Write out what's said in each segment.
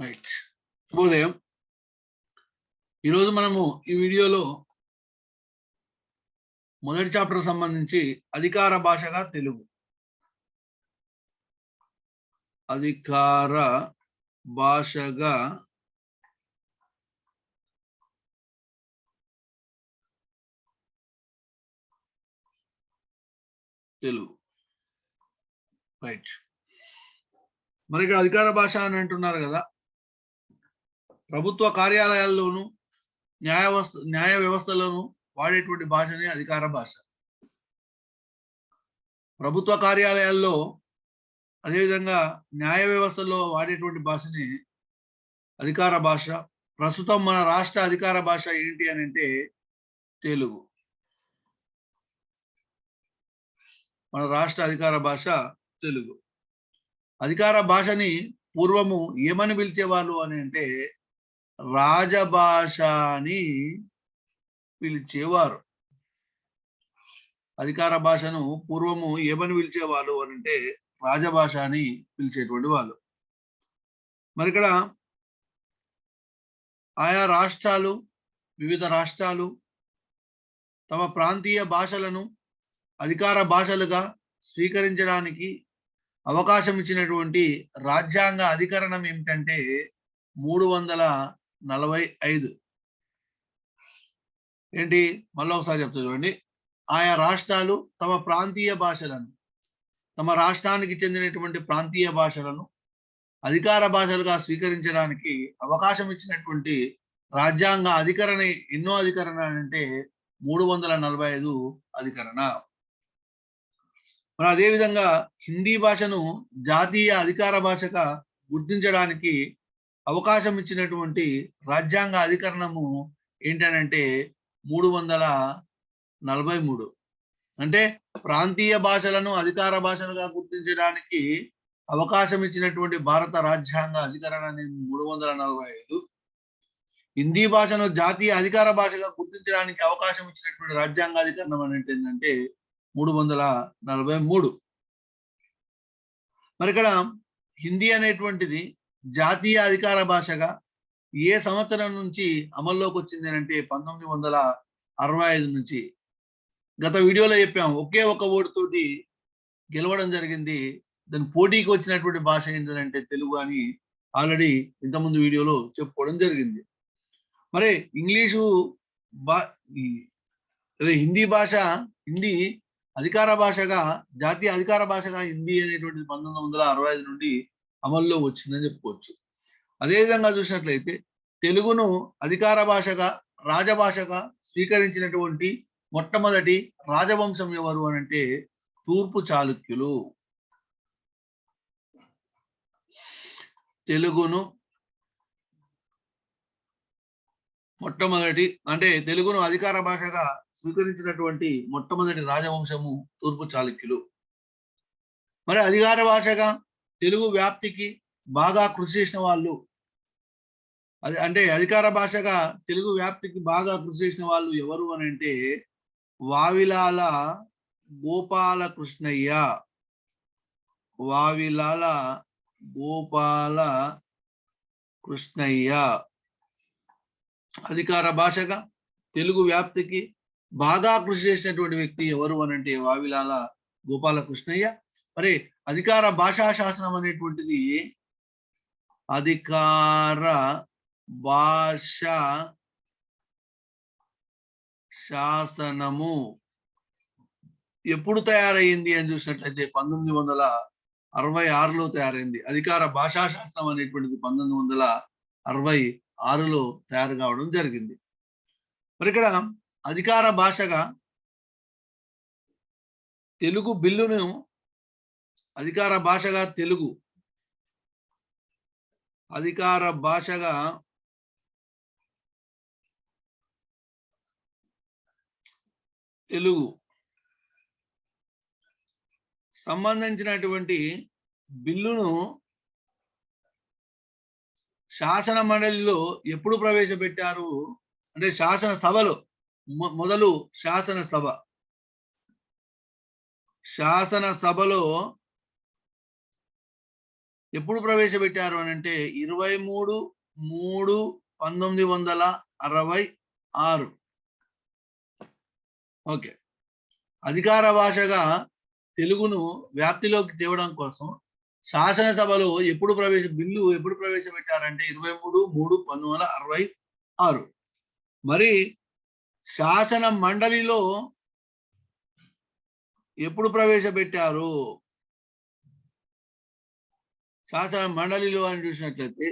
Right శుభోదయం. ఈరోజు మనము ఈ వీడియోలో మొదటి చాప్టర్ సంబంధించి అధికార భాషగా తెలుగు. అధికార భాషగా తెలుగు. రైట్. మరి ఇక్కడ అధికార భాష అని అంటున్నారు కదా ప్రభుత్వ కార్యాలయాల్లోనూ న్యాయ వ్యవస్థ న్యాయ వ్యవస్థలోనూ వాడేటువంటి భాషనే అధికార భాష. ప్రభుత్వ కార్యాలయాల్లో అదేవిధంగా న్యాయ వ్యవస్థలో వాడేటువంటి భాషని అధికార భాష. ప్రస్తుతం మన రాష్ట్ర అధికార భాష ఏంటి అని అంటే తెలుగు. మన రాష్ట్ర అధికార భాష తెలుగు. అధికార భాషని పూర్వము ఏమని పిలిచేవాళ్ళు అని అంటే రాజభాష అని పిలిచేవారు. అధికార భాషను పూర్వము ఏమని పిలిచేవాళ్ళు అని అంటే రాజభాష అని పిలిచేటువంటి వాళ్ళు. మరి ఇక్కడ ఆయా రాష్ట్రాలు వివిధ రాష్ట్రాలు తమ ప్రాంతీయ భాషలను అధికార భాషలుగా స్వీకరించడానికి అవకాశం ఇచ్చినటువంటి రాజ్యాంగ అధికరణం ఏమిటంటే మూడు వందల నలభై ఐదు. ఏంటి? మళ్ళీ ఒకసారి చెప్తా చూడండి. ఆయా రాష్ట్రాలు తమ ప్రాంతీయ భాషలను తమ రాష్ట్రానికి చెందినటువంటి ప్రాంతీయ భాషలను అధికార భాషలుగా స్వీకరించడానికి అవకాశం ఇచ్చినటువంటి రాజ్యాంగ అధికరణ ఎన్నో అధికరణ అంటే మూడు వందల నలభై ఐదు అధికరణ. మరి అదేవిధంగా హిందీ భాషను జాతీయ అధికార భాషగా గుర్తించడానికి అవకాశం ఇచ్చినటువంటి రాజ్యాంగ అధికరణము ఏంటనంటే మూడు వందల నలభై మూడు. అంటే ప్రాంతీయ భాషలను అధికార భాషలుగా గుర్తించడానికి అవకాశం ఇచ్చినటువంటి భారత రాజ్యాంగ అధికరణ మూడు వందల నలభై ఐదు. హిందీ భాషను జాతీయ అధికార భాషగా గుర్తించడానికి అవకాశం ఇచ్చినటువంటి రాజ్యాంగ అధికరణం అనేది ఏంటంటే మూడు వందల నలభై మూడు. మరి ఇక్కడ హిందీ అనేటువంటిది జాతీయ అధికార భాషగా ఏ సంవత్సరం నుంచి అమల్లోకి వచ్చింది అంటే పంతొమ్మిది వందల అరవై ఐదు నుంచి. గత వీడియోలో చెప్పాం ఒకే ఒక ఓటుతోటి గెలవడం జరిగింది. దాని పోటీకి వచ్చినటువంటి భాష ఏంటంటే తెలుగు అని ఆల్రెడీ ఇంతకుముందు వీడియోలో చెప్పుకోవడం జరిగింది. మరి ఇంగ్లీషు బా అదే హిందీ భాష హిందీ అధికార భాషగా జాతీయ అధికార భాషగా హిందీ అనేటువంటిది పంతొమ్మిది వందల అరవై ఐదు నుండి అమల్లో వచ్చిందని చెప్పుకోవచ్చు. అదేవిధంగా చూసినట్లయితే తెలుగును అధికార భాషగా రాజభాషగా స్వీకరించినటువంటి మొట్టమొదటి రాజవంశం ఎవరు అని అంటే తూర్పు చాళుక్యులు. తెలుగును మొట్టమొదటి అంటే తెలుగును అధికార భాషగా స్వీకరించినటువంటి మొట్టమొదటి రాజవంశము తూర్పు చాళుక్యులు. మరి అధికార భాషగా తెలుగు వ్యాప్తికి బాగా కృషి చేసిన వాళ్ళు. అది అంటే అధికార భాషగా తెలుగు వ్యాప్తికి బాగా కృషి చేసిన వాళ్ళు ఎవరు అని అంటే వావిలాల గోపాల కృష్ణయ్య వావిలాల గోపాల కృష్ణయ్య అధికార భాషగా తెలుగు వ్యాప్తికి బాగా కృషి చేసినటువంటి వ్యక్తి ఎవరు అని అంటే వావిలాల గోపాల కృష్ణయ్య మరి అధికార భాషా శాసనం అనేటువంటిది అధికార భాష శాసనము. ఎప్పుడు తయారైంది అని చూసినట్లయితే పంతొమ్మిది వందల అరవై ఆరులో తయారైంది. అధికార భాషా శాస్త్రం అనేటువంటిది పంతొమ్మిది వందల అరవై ఆరులో తయారు కావడం జరిగింది. మరి ఇక్కడ అధికార భాషగా తెలుగు బిల్లును అధికార భాషగా తెలుగు. అధికార భాషగా తెలుగు. సంబంధించినటువంటి బిల్లును శాసన మండలిలో ఎప్పుడు ప్రవేశపెట్టారు? అంటే శాసన సభలో మొదలు శాసన సభ. శాసన సభలో ఎప్పుడు ప్రవేశపెట్టారు అని అంటే ఇరవై మూడు మూడు పంతొమ్మిది వందల అరవై ఆరు. ఓకే. అధికార భాషగా తెలుగును వ్యాప్తిలోకి తేవడం కోసం శాసనసభలో ఎప్పుడు ప్రవేశ బిల్లు ఎప్పుడు ప్రవేశపెట్టారంటే ఇరవై మూడు మూడు పంతొమ్మిది వందల అరవై ఆరు. మరి శాసన మండలిలో ఎప్పుడు ప్రవేశపెట్టారు? శాసన మండలిలో అని చూసినట్లయితే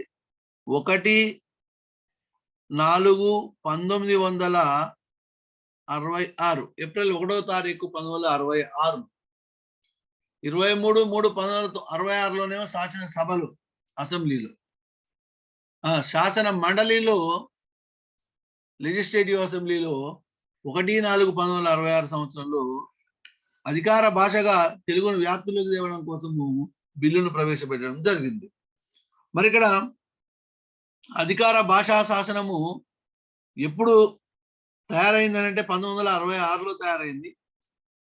ఒకటి నాలుగు పంతొమ్మిది వందల అరవై ఆరు. ఏప్రిల్ ఒకటో తారీఖు పంతొమ్మిది వందల అరవై ఆరు. ఇరవై మూడు మూడు పంతొమ్మిది వందల అరవై ఆరులోనేమో శాసన సభలు అసెంబ్లీలో. శాసన మండలిలో లెజిస్లేటివ్ అసెంబ్లీలో ఒకటి నాలుగు పంతొమ్మిది వందల అరవై ఆరు సంవత్సరంలో అధికార భాషగా తెలుగును వ్యాప్తిలోకి తేవడం కోసము బిల్లును ప్రవేశపెట్టడం జరిగింది. మరి ఇక్కడ అధికార భాషా శాసనము ఎప్పుడు తయారైంది అంటే పంతొమ్మిది వందల అరవై ఆరులో తయారైంది.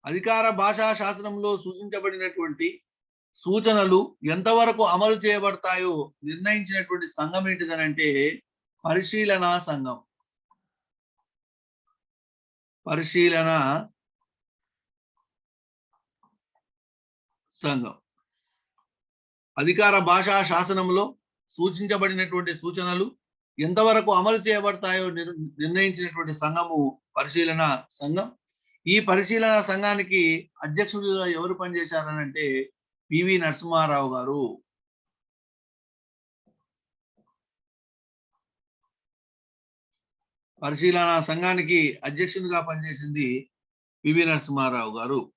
అధికార భాషా శాసనంలో సూచించబడినటువంటి సూచనలు ఎంతవరకు అమలు చేయబడతాయో నిర్ణయించినటువంటి సంఘం ఏంటిదనంటే పరిశీలన సంఘం. పరిశీలన సంఘం. అధికార భాషా శాసనంలో సూచించబడినటువంటి సూచనలు ఎంతవరకు అమలు చేయబడతాయో నిర్ణయించినటువంటి సంఘము పరిశీలన సంఘం. ఈ పరిశీలన సంఘానికి అధ్యక్షుడిగా ఎవరు పనిచేశారనంటే పివి నరసింహారావు గారు. పరిశీలన సంఘానికి అధ్యక్షునిగా పనిచేసింది పివి నరసింహారావు గారు.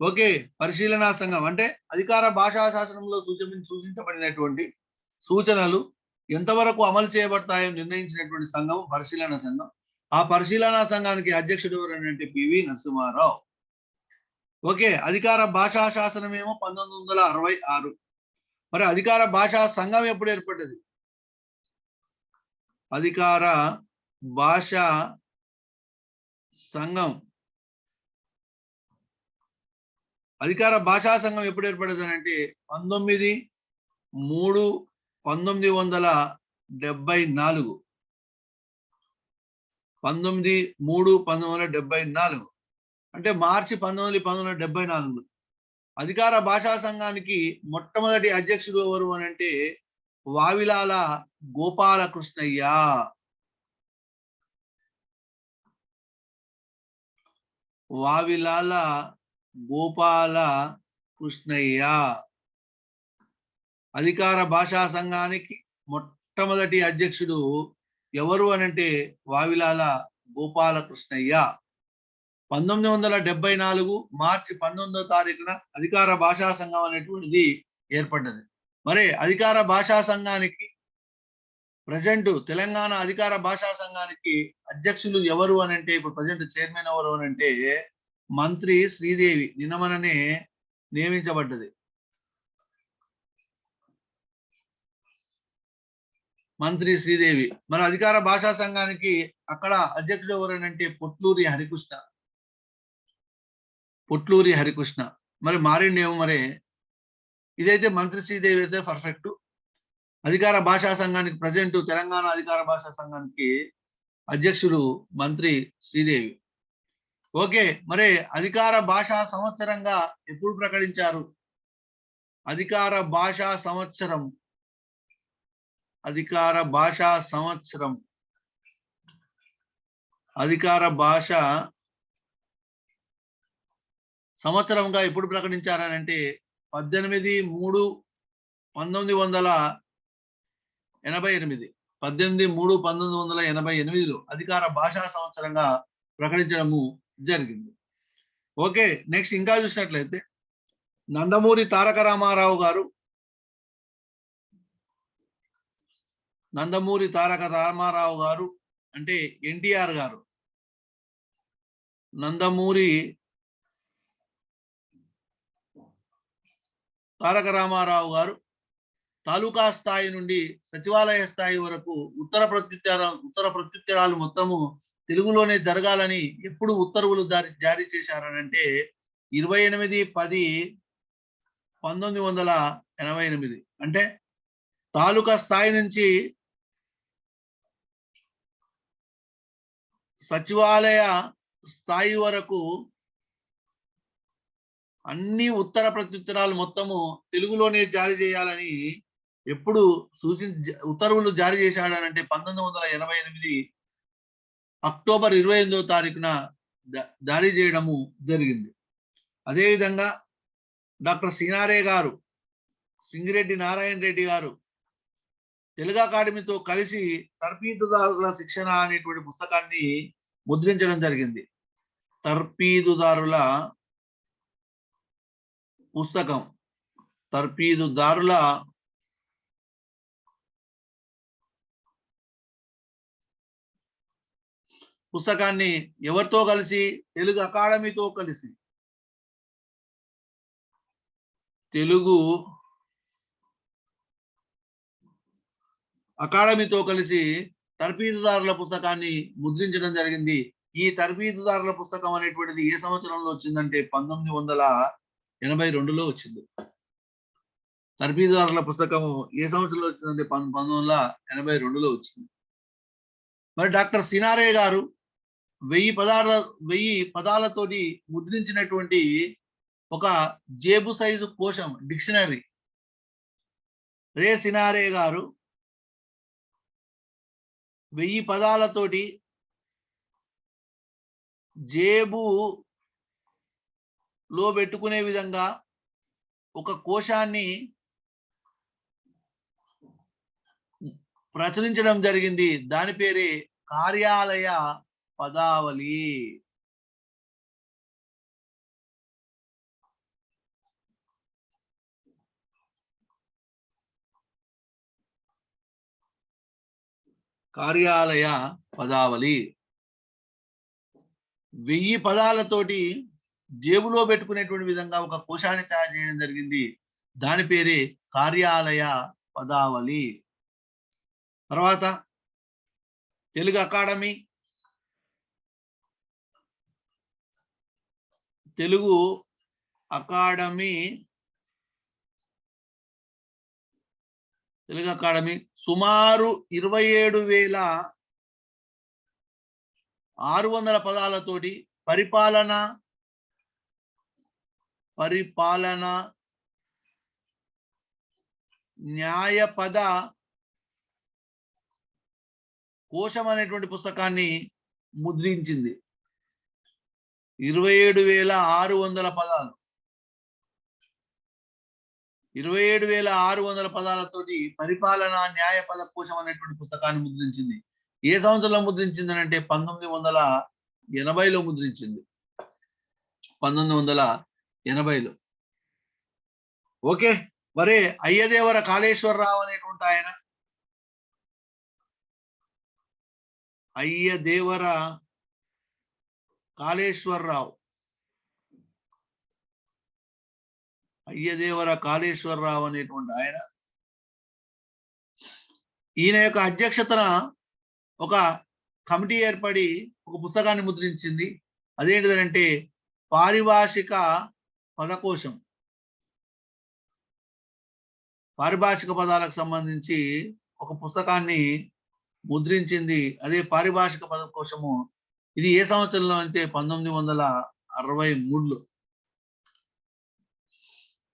ఓకే పరిశీలనా సంఘం. అంటే అధికార భాషా శాసనంలో సూచన సూచించబడినటువంటి సూచనలు ఎంతవరకు అమలు చేయబడతాయో నిర్ణయించినటువంటి సంఘం పరిశీలన సంఘం. ఆ పరిశీలనా సంఘానికి అధ్యక్షుడు ఎవరంటే పివి నరసింహారావు. ఓకే అధికార భాషా శాసనం ఏమో పంతొమ్మిది వందల అరవై ఆరు. మరి అధికార భాషా సంఘం ఎప్పుడు ఏర్పడ్డది? అధికార భాషా సంఘం అధికార భాషా సంఘం ఎప్పుడు ఏర్పడేదని అంటే పంతొమ్మిది మూడు పంతొమ్మిది వందల డెబ్బై నాలుగు. పంతొమ్మిది మూడు పంతొమ్మిది వందల డెబ్బై నాలుగు. అంటే మార్చి పంతొమ్మిది పంతొమ్మిది వందల డెబ్బై నాలుగు. అధికార భాషా సంఘానికి మొట్టమొదటి అధ్యక్షుడు ఎవరు అని అంటే వావిలాల గోపాలకృష్ణయ్య. వావిలాల గోపాల కృష్ణయ్య. అధికార భాషా సంఘానికి మొట్టమొదటి అధ్యక్షుడు ఎవరు అనంటే వావిలాల గోపాల కృష్ణయ్య. పంతొమ్మిది వందల డెబ్బై నాలుగు మార్చి పంతొమ్మిదో తారీఖున అధికార భాషా సంఘం అనేటువంటిది ఏర్పడ్డది. మరి అధికార భాషా సంఘానికి ప్రజెంట్ తెలంగాణ అధికార భాషా సంఘానికి అధ్యక్షులు ఎవరు అని అంటే ఇప్పుడు ప్రజెంట్ చైర్మన్ ఎవరు అనంటే మంత్రి శ్రీదేవి నిన్నమననే నియమించబడ్డది. మంత్రి శ్రీదేవి. మరి అధికార భాషా సంఘానికి అక్కడ అధ్యక్షుడు ఎవరనంటే పొట్లూరి హరికృష్ణ. పొట్లూరి హరికృష్ణ. మరి మారిండేమో మరి? ఇదైతే మంత్రి శ్రీదేవి అయితే పర్ఫెక్ట్ అధికార భాషా సంఘానికి ప్రజెంట్ తెలంగాణ అధికార భాషా సంఘానికి అధ్యక్షుడు మంత్రి శ్రీదేవి. ఓకే మరి అధికార భాషా సంవత్సరంగా ఎప్పుడు ప్రకటించారు? అధికార భాషా సంవత్సరం. అధికార భాషా సంవత్సరం. అధికార భాష సంవత్సరంగా ఎప్పుడు ప్రకటించారనంటే పద్దెనిమిది మూడు పంతొమ్మిది వందల ఎనభై ఎనిమిది. పద్దెనిమిది మూడు పంతొమ్మిది వందల ఎనభై ఎనిమిదిలో అధికార భాషా సంవత్సరంగా ప్రకటించడము జరిగింది. ఓకే నెక్స్ట్ ఇంకా చూసినట్లయితే నందమూరి తారక రామారావు గారు నందమూరి తారక రామారావు గారు అంటే ఎన్టీఆర్ గారు నందమూరి తారక రామారావు గారు తాలూకా స్థాయి నుండి సచివాలయ స్థాయి వరకు ఉత్తర ప్రత్యుత్తర ఉత్తర ప్రత్యుత్తరాలు మొత్తము తెలుగులోనే జరగాలని ఎప్పుడు ఉత్తర్వులు జారీ జారీ చేశారనంటే ఇరవై ఎనిమిది పది పంతొమ్మిది వందల ఎనభై ఎనిమిది. అంటే తాలూకా స్థాయి నుంచి సచివాలయ స్థాయి వరకు అన్ని ఉత్తర ప్రత్యుత్తరాలు మొత్తము తెలుగులోనే జారీ చేయాలని ఎప్పుడు సూచించ ఉత్తర్వులు జారీ చేశాడనంటే పంతొమ్మిది వందల ఎనభై ఎనిమిది అక్టోబర్ ఇరవై ఎనిమిదో తారీఖున జారీ చేయడము జరిగింది. అదేవిధంగా డాక్టర్ సినారే గారు సింగిరెడ్డి నారాయణ రెడ్డి గారు తెలుగు అకాడమీతో కలిసి తర్ఫీదుదారుల శిక్షణ అనేటువంటి పుస్తకాన్ని ముద్రించడం జరిగింది. తర్ఫీదుదారుల పుస్తకం తర్ఫీదుదారుల పుస్తకాన్ని ఎవరితో కలిసి? తెలుగు అకాడమీతో కలిసి. తెలుగు అకాడమీతో కలిసి తర్ఫీదుదారుల పుస్తకాన్ని ముద్రించడం జరిగింది. ఈ తర్ఫీదుదారుల పుస్తకం అనేటువంటిది ఏ సంవత్సరంలో వచ్చిందంటే పంతొమ్మిది వందల ఎనభై రెండులో వచ్చింది. తర్ఫీదుదారుల పుస్తకము ఏ సంవత్సరంలో వచ్చిందంటే పంతొమ్మిది వందల ఎనభై రెండులో వచ్చింది. మరి డాక్టర్ సినారే గారు వెయ్యి పదార్థ వెయ్యి పదాలతోటి ముద్రించినటువంటి ఒక జేబు సైజు కోశం డిక్షనరీ. రే సినారే గారు వెయ్యి పదాలతోటి జేబు లో పెట్టుకునే విధంగా ఒక కోశాన్ని ప్రచురించడం జరిగింది. దాని పేరే కార్యాలయ పదావళి. కార్యాలయ పదావళి. వెయ్యి పదాలతోటి జేబులో పెట్టుకునేటువంటి విధంగా ఒక కోశాన్ని తయారు చేయడం జరిగింది. దాని పేరే కార్యాలయ పదావళి. తర్వాత Telugu academy Telugu academy Telugu academy సుమారు ఇరవై ఏడు వేల ఆరు వందల పదాలతోటి పరిపాలన పరిపాలన న్యాయపద కోశం అనేటువంటి పుస్తకాన్ని ముద్రించింది. ఇరవై ఏడు వేల ఆరు వందల పదాలు. ఇరవై ఏడు వేల ఆరు వందల పదాలతోటి పరిపాలన న్యాయ కోశం అనేటువంటి పుస్తకాన్ని ముద్రించింది. ఏ సంవత్సరంలో ముద్రించింది అంటే పంతొమ్మిది వందల ఎనభైలో ముద్రించింది. పంతొమ్మిది వందల ఎనభైలో. ఓకే మరి అయ్యదేవర కాళేశ్వరరావు అనేటువంటి ఆయన. అయ్యదేవర కాళేశ్వరరావు. అయ్యదేవర కాళేశ్వరరావు అనేటువంటి ఆయన. ఈయన యొక్క అధ్యక్షతన ఒక కమిటీ ఏర్పడి ఒక పుస్తకాన్ని ముద్రించింది. అదేంటిదనంటే పారిభాషిక పదకోశం. పారిభాషిక పదాలకు సంబంధించి ఒక పుస్తకాన్ని ముద్రించింది. అదే పారిభాషిక పదకోశము ఇది ఏ సంవత్సరంలో అంటే పంతొమ్మిది వందల అరవై మూడులో?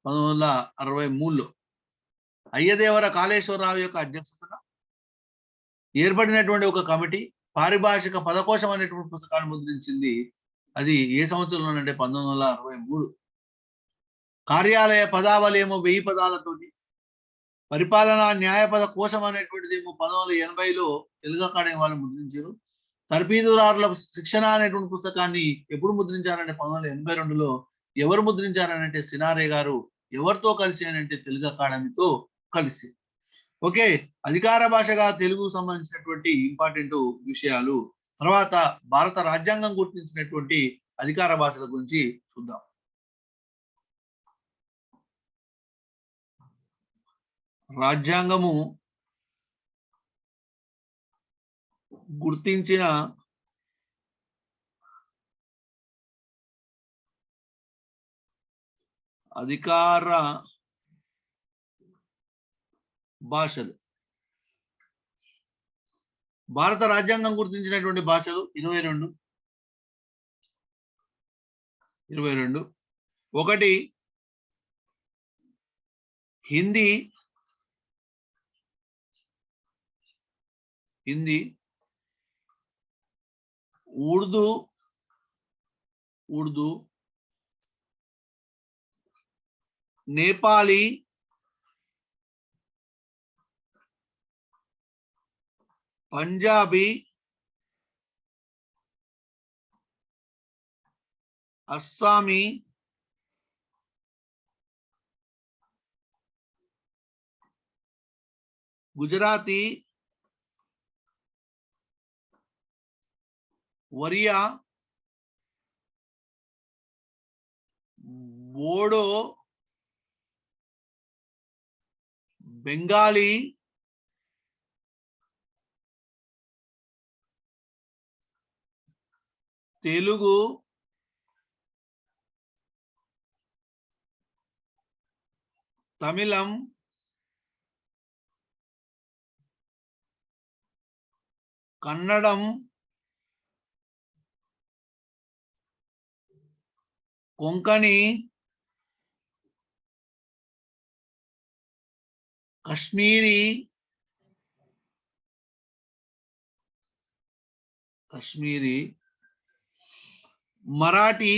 పంతొమ్మిది వందల అరవై మూడులో. అయ్యదేవర కాళేశ్వరరావు యొక్క అధ్యక్షతన ఏర్పడినటువంటి ఒక కమిటీ పారిభాషిక పదకోశం అనేటువంటి పుస్తకాన్ని ముద్రించింది. అది ఏ సంవత్సరంలో అంటే పంతొమ్మిది వందల అరవై మూడు. కార్యాలయ పదావళి ఏమో వెయ్యి పదాలతోటి పరిపాలనా న్యాయపద కోశం అనేటువంటిది ఏమో పంతొమ్మిది వందల ఎనభైలో తెలుగు అకాడమీ వాళ్ళు ముద్రించారు. తర్పీదుదారుల శిక్షణ అనేటువంటి పుస్తకాన్ని ఎప్పుడు ముద్రించారంటే పంతొమ్మిది ఎనభై రెండులో ఎవరు ముద్రించారనంటే సినారే గారు ఎవరితో కలిసి అంటే తెలుగు అకాడమీతో కలిసి. ఓకే అధికార భాషగా తెలుగు సంబంధించినటువంటి ఇంపార్టెంట్ విషయాలు తర్వాత భారత రాజ్యాంగం గుర్తించినటువంటి అధికార భాషల గురించి చూద్దాం. రాజ్యాంగము గుర్తించిన అధికార భాషలు. భారత రాజ్యాంగం గుర్తించినటువంటి భాషలు ఇరవై రెండు. ఇరవై రెండు. ఒకటి హిందీ. హిందీ ఉర్దూ ఉర్దూ నేపాలీ పంజాబీ అస్సామీ గుజరాతీ ఒరియా బోడో బెంగాలీ తెలుగు తమిళం కన్నడం కొంకణి కశ్మీరీ కశ్మీరీ మరాఠీ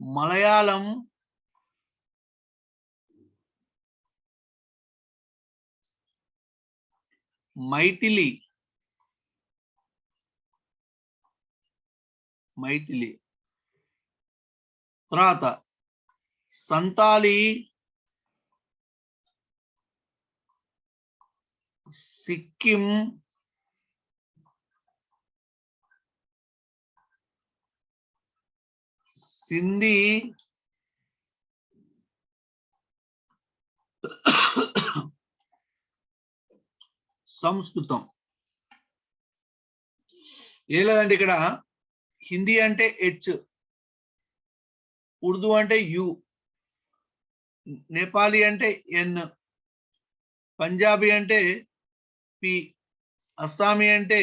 మలయాళం మైథిలి మైథిలి. తర్వాత సంతాలి సిక్కిం. సింధీ. సంస్కృతం. ఏ లేదంటే ఇక్కడ హిందీ అంటే హెచ్ ఉర్దూ అంటే యు నేపాలీ అంటే ఎన్ పంజాబీ అంటే పి అస్సామీ అంటే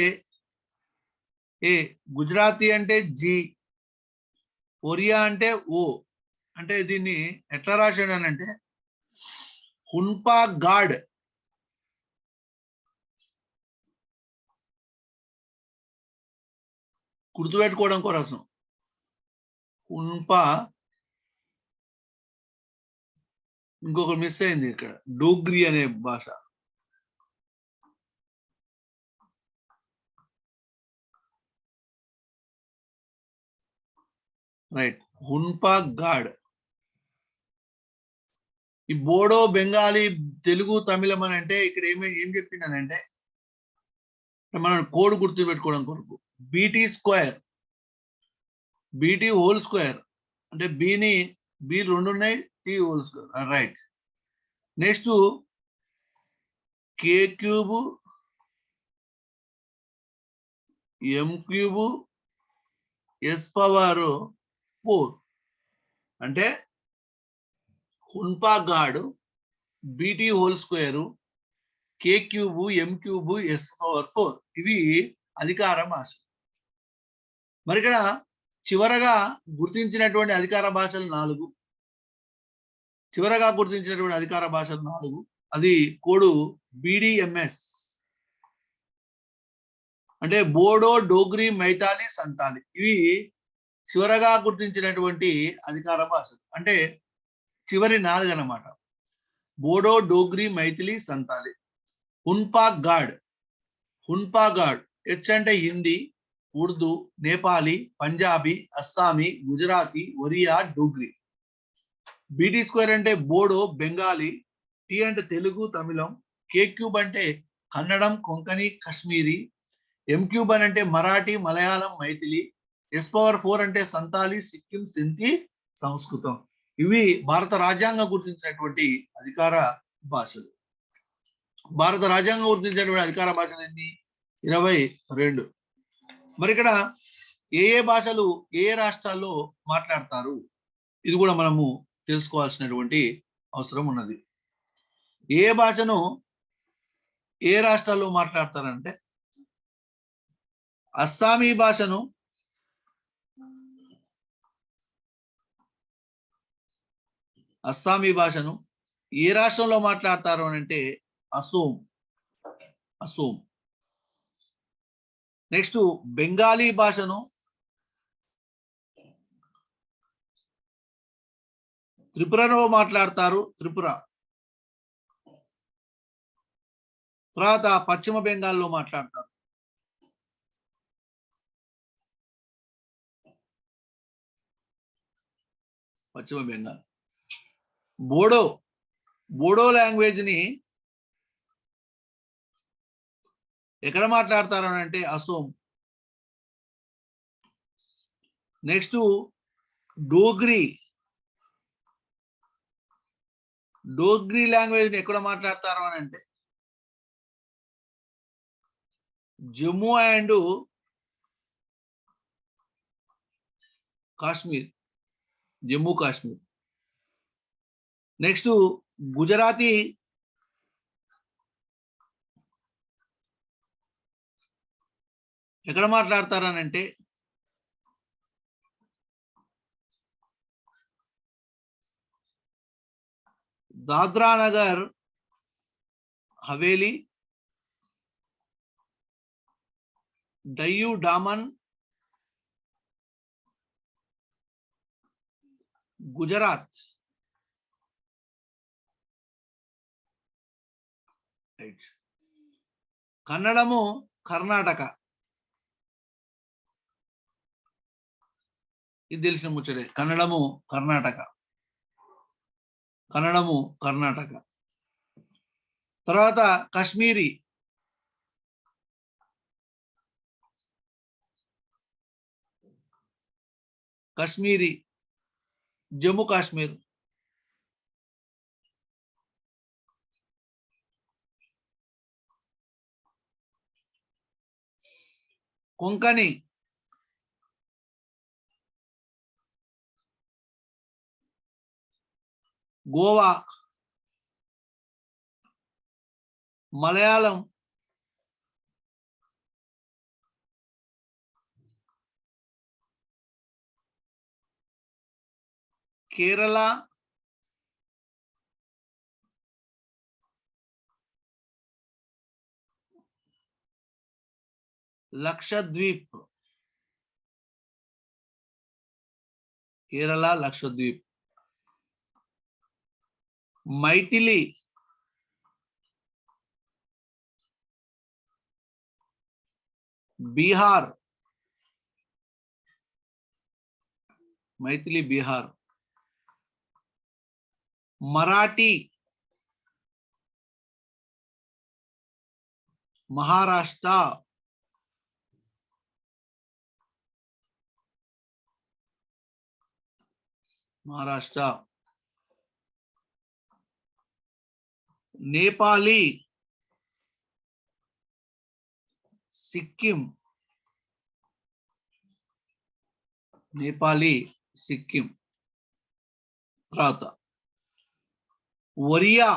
ఏ గుజరాతీ అంటే జి ఒరియా అంటే ఓ అంటే దీన్ని ఎట్లా రాశాడనంటే హున్పా గాడ్ గుర్తుపెట్టుకోవడం కోసం హున్పా ఇంకొకటి మిస్ అయింది ఇక్కడ. డోగ్రి అనే భాష. రైట్. హున్పా గాడ్. ఈ బోడో బెంగాలీ తెలుగు తమిళం అని అంటే ఇక్కడ ఏమి ఏం చెప్పిండనంటే మనం కోడ్ గుర్తు పెట్టుకోవడం కొరకు. BT square BT whole square అంటే బీని బి రెండు ఉన్నాయి T whole square right next K cube M cube S power four అంటే హున్పా God BT whole square K cube M cube S power four ఇవి అధికార భాష మరి ఇక్కడ చివరగా గుర్తించినటువంటి అధికార భాషలు నాలుగు. చివరగా గుర్తించినటువంటి అధికార భాషలు నాలుగు. అది కోడు బిడిఎంఎస్ అంటే బోడో డోగ్రి మైతాలి సంతాలి. ఇవి చివరగా గుర్తించినటువంటి అధికార భాషలు. అంటే చివరి నాలుగు అన్నమాట. బోడో డోగ్రి మైథిలి సంతాలి. హున్పా గాడ్. హున్పా గాడ్. హెచ్ అంటే హిందీ. ఉర్దూ నేపాలీ పంజాబీ అస్సామీ గుజరాతీ ఒరియా డోగ్రి. బీటీ స్క్వేర్ అంటే బోడో బెంగాలీ టీ అంటే తెలుగు తమిళం కే క్యూబ్ అంటే కన్నడం కొంకణి కశ్మీరీ ఎం క్యూబ్ అని అంటే Marathi Malayalam Maithili S power four అంటే సంతాలి సిక్కిం సింతి సంస్కృతం. ఇవి భారత రాజ్యాంగం గుర్తించినటువంటి అధికార భాషలు. భారత రాజ్యాంగం గుర్తించినటువంటి అధికార భాషలు ఎన్ని? ఇరవై రెండు. మరి ఇక్కడ ఏ ఏ భాషలు ఏ ఏ రాష్ట్రాల్లో మాట్లాడతారు? ఇది కూడా మనము తెలుసుకోవాల్సినటువంటి అవసరం ఉన్నది. ఏ భాషను ఏ రాష్ట్రాల్లో మాట్లాడతారంటే అస్సామీ భాషను అస్సామీ భాషను ఏ రాష్ట్రంలో మాట్లాడతారు అని అంటే అసోం. అసోం. నెక్స్ట్ బెంగాలీ భాషను త్రిపురలో మాట్లాడతారు త్రిపుర. తర్వాత పశ్చిమ బెంగాల్లో మాట్లాడతారు. పశ్చిమ బెంగాల్. బోడో బోడో లాంగ్వేజ్ ఎక్కడ మాట్లాడతారు అని అంటే అసోం. నెక్స్ట్ డోగ్రీ. డోగ్రీ లాంగ్వేజ్ని ఎక్కడ మాట్లాడతారు అని అంటే జమ్మూ అండ్ కాశ్మీర్. జమ్మూ కాశ్మీర్. నెక్స్ట్ గుజరాతీ ఎక్కడ మాట్లాడతారనంటే దాద్రా నగర్ హవేలీ డయ్యూ డామన్ గుజరాత్. కన్నడము కర్ణాటక. ఇది తెలిసిన ముచ్చటే. కన్నడము కర్ణాటక. కన్నడము కర్ణాటక. తర్వాత కాశ్మీరీ. కాశ్మీరీ. జమ్మూ కాశ్మీర్. కొంకణి. గోవా మలయాళం కేరళ లక్షద్వీప్ కేరళ లక్షద్వీప్ మైథిలి బీహార్ మైథిలి బీహార్ మరాఠీ మహారాష్ట్ర మహారాష్ట్ర నేపాలీ సిక్కిం నేపాలీ సిక్కిం తర్వాత ఒరియా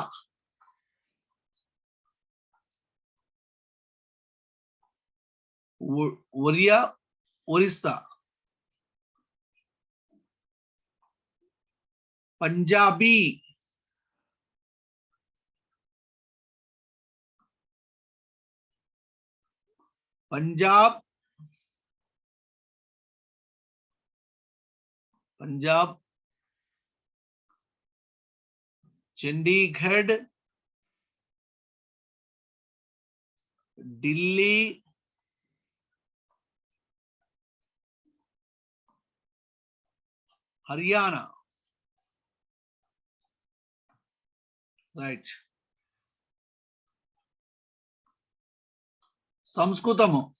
ఒ- ఒరియా ఒరిస్సా పంజాబీ పంజాబ్ పంజాబ్ చండీగఢ్ ఢిల్లీ హర్యానా రైట్ సంస్కృతము.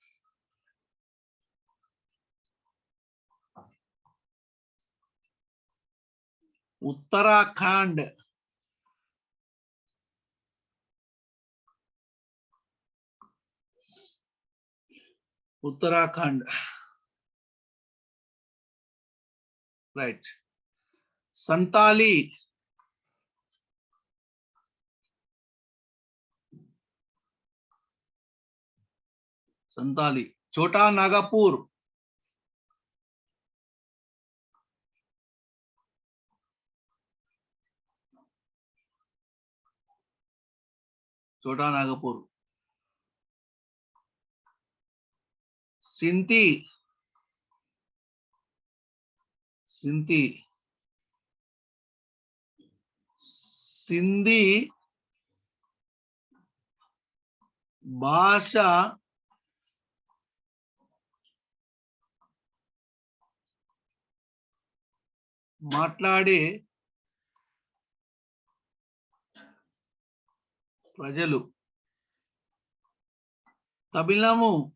ఉత్తరాఖండ్. ఉత్తరాఖండ్. రైట్. సంతాలి. సంతాలి చోటా నాగపూర్. చోటా నాగపూర్. సింతి. సింతి. సింధి భాష మాట్లాడే ప్రజలు. తమిళము.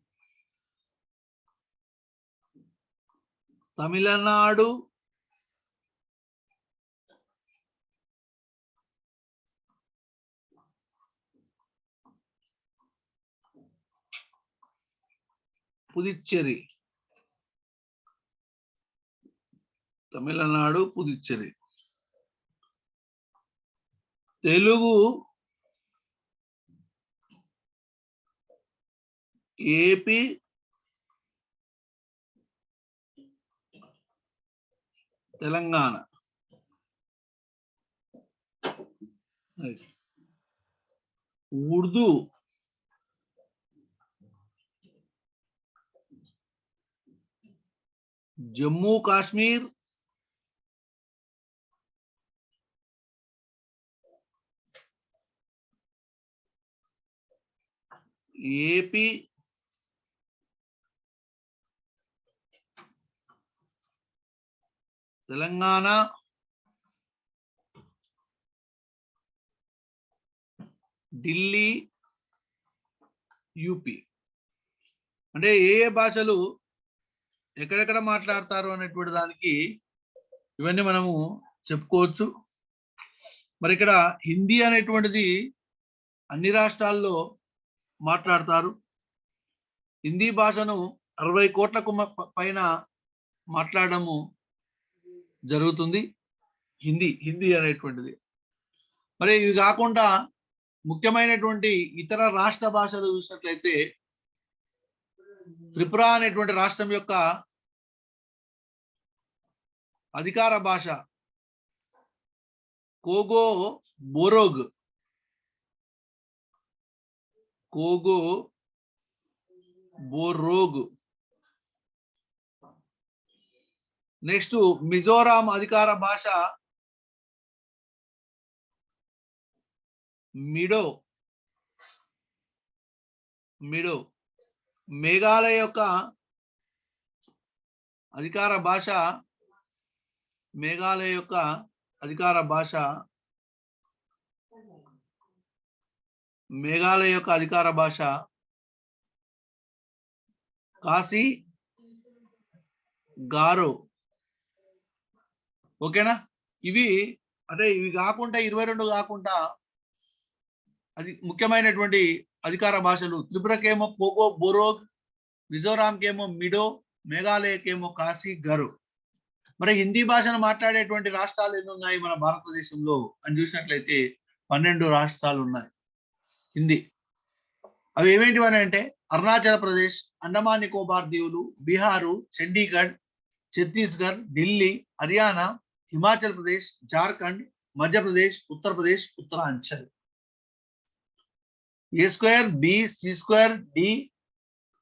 Tamil Nadu. Puducherry. Tamil Nadu Puducherry. Telugu AP Telangana. Urdu Jammu Kashmir AP Telangana Delhi UP అంటే ఏ ఏ భాషలు ఎక్కడెక్కడ మాట్లాడతారు అనేటువంటి దానికి ఇవన్నీ మనము చెప్పుకోవచ్చు. మరి ఇక్కడ హిందీ అనేటువంటిది అన్ని రాష్ట్రాల్లో మాట్లాడతారు. హిందీ భాషను అరవై కోట్లకు పైన మాట్లాడము జరుగుతుంది. హిందీ హిందీ అనేటువంటిది. మరి ఇవి కాకుండా ముఖ్యమైనటువంటి ఇతర రాష్ట్ర భాషలు చూసినట్లయితే త్రిపుర అనేటువంటి రాష్ట్రం యొక్క అధికార భాష కోగో బోరోగ్. కోగో బోరోగ్ నెక్స్ట్ మిజోరాం అధికార భాష మిడో. మిడో. మేఘాలయ యొక్క అధికార భాష మేఘాలయ యొక్క అధికార భాష మేఘాలయ యొక్క అధికార భాష కాశీ గారో. ఓకేనా? ఇవి అంటే ఇవి కాకుండా ఇరవై రెండు కాకుండా అది ముఖ్యమైనటువంటి అధికార భాషలు. త్రిపురకేమో కోగో బొరోగ్ మిజోరాంకేమో మిడో మేఘాలయకేమో కాశీ గరు. మరి హిందీ భాషను మాట్లాడేటువంటి రాష్ట్రాలు ఎన్ని ఉన్నాయి మన భారతదేశంలో? అని చూసినట్లయితే పన్నెండు రాష్ట్రాలు ఉన్నాయి. హిందీ. అవి ఏమేంటివని అంటే అరుణాచల్ ప్రదేశ్ అండమాన్ నికోబార్ దీవులు Bihar Chandigarh Chhattisgarh Delhi Haryana Himachal Pradesh Jharkhand Madhya Pradesh Uttar Pradesh Uttaranchal. A square? B C square D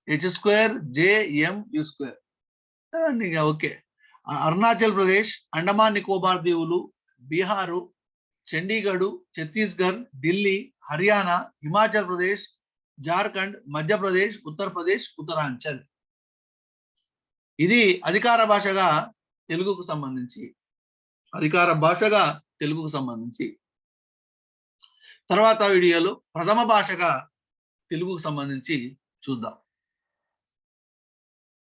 H square J M U square. Okay. Arunachal Pradesh Andaman Nicobar దీవులు బీహారు చండీగఢ్ ఛత్తీస్గఢ్ ఢిల్లీ హర్యానా హిమాచల్ ప్రదేశ్ జార్ఖండ్ మధ్యప్రదేశ్ ఉత్తరప్రదేశ్ ఉత్తరాంచల్. ఇది అధికార భాషగా తెలుగుకు సంబంధించి అధికార భాషగా తెలుగుకు సంబంధించి. తర్వాత వీడియోలో ప్రథమ భాషగా తెలుగుకు సంబంధించి చూద్దాం.